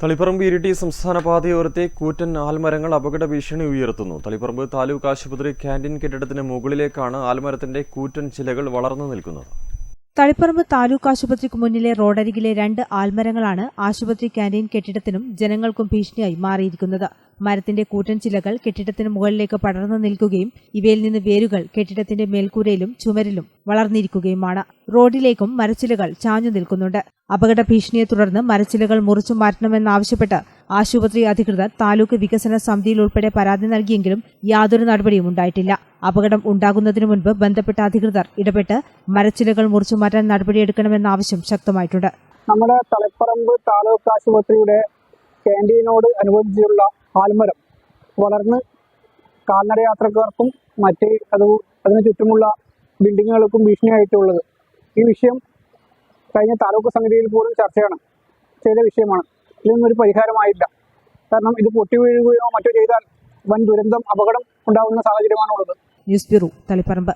തളിപ്പറമ്പ് ഇരിട്ടി സംസ്ഥാന പാതയോരത്തെ കൂറ്റൻ ആൽമരങ്ങൾ അപകട ഭീഷണി ഉയർത്തുന്നു. തളിപ്പറമ്പ് താലൂക്ക് ആശുപത്രി ക്യാന്റീൻ കെട്ടിടത്തിന് മുകളിലേക്കാണ് ആൽമരത്തിന്റെ കൂറ്റൻ ചിലകൾ വളർന്നു നിൽക്കുന്നത്. തളിപ്പറമ്പ് താലൂക്ക് ആശുപത്രിക്ക് മുന്നിലെ റോഡരികിലെ രണ്ട് ആൽമരങ്ങളാണ് ആശുപത്രി ക്യാന്റീൻ കെട്ടിടത്തിനും ജനങ്ങൾക്കും ഭീഷണിയായി മാറിയിരിക്കുന്നത്. മരത്തിന്റെ കൂറ്റൻ ചിലകൾ കെട്ടിടത്തിന് മുകളിലേക്ക് പടർന്നു നിൽക്കുകയും ഇവയിൽ നിന്ന് വേരുകൾ കെട്ടിടത്തിന്റെ മേൽക്കൂരയിലും ചുമരിലും വളർന്നിരിക്കുകയുമാണ്. റോഡിലേക്കും മരച്ചിലകൾ ചാഞ്ഞു നിൽക്കുന്നുണ്ട്. അപകട ഭീഷണിയെ തുടർന്ന് മരച്ചിലകൾ മുറിച്ചു മാറ്റണമെന്നാവശ്യപ്പെട്ട് ആശുപത്രി അധികൃതർ താലൂക്ക് വികസന സമിതിയിൽ ഉൾപ്പെടെ പരാതി നൽകിയെങ്കിലും യാതൊരു നടപടിയും ഉണ്ടായിട്ടില്ല. അപകടം ഉണ്ടാകുന്നതിനു മുൻപ് ബന്ധപ്പെട്ട അധികൃതർ ഇടപെട്ട് മരച്ചിലകൾ മുറിച്ചു മാറ്റാൻ നടപടിയെടുക്കണമെന്ന ആവശ്യം ശക്തമായിട്ടുണ്ട്. നമ്മുടെ തലപ്പറമ്പ് താലൂക്ക് ആശുപത്രിയുടെ ക്യാന്റീനോട് അനുബന്ധിച്ചുള്ള ആൽമരം വളർന്ന് കാൽനട യാത്രക്കാർക്കും മറ്റ് അത് അതിന് ചുറ്റുമുള്ള ബിൽഡിങ്ങുകൾക്കും ഭീഷണിയായിട്ടുള്ളത്. ഈ വിഷയം കഴിഞ്ഞ താലൂക്ക് സമിതിയിൽ പോലും ചർച്ചയാണ്. ചെയ്ത വിഷയമാണ്. ഇതിനൊന്നും ഒരു പരിഹാരമായില്ല. കാരണം ഇത് പൊട്ടി വീഴുകയോ മറ്റോ ചെയ്താൽ വൻ ദുരന്തം അപകടം ഉണ്ടാകുന്ന സാഹചര്യമാണുള്ളത്. News bureau Taliparamba.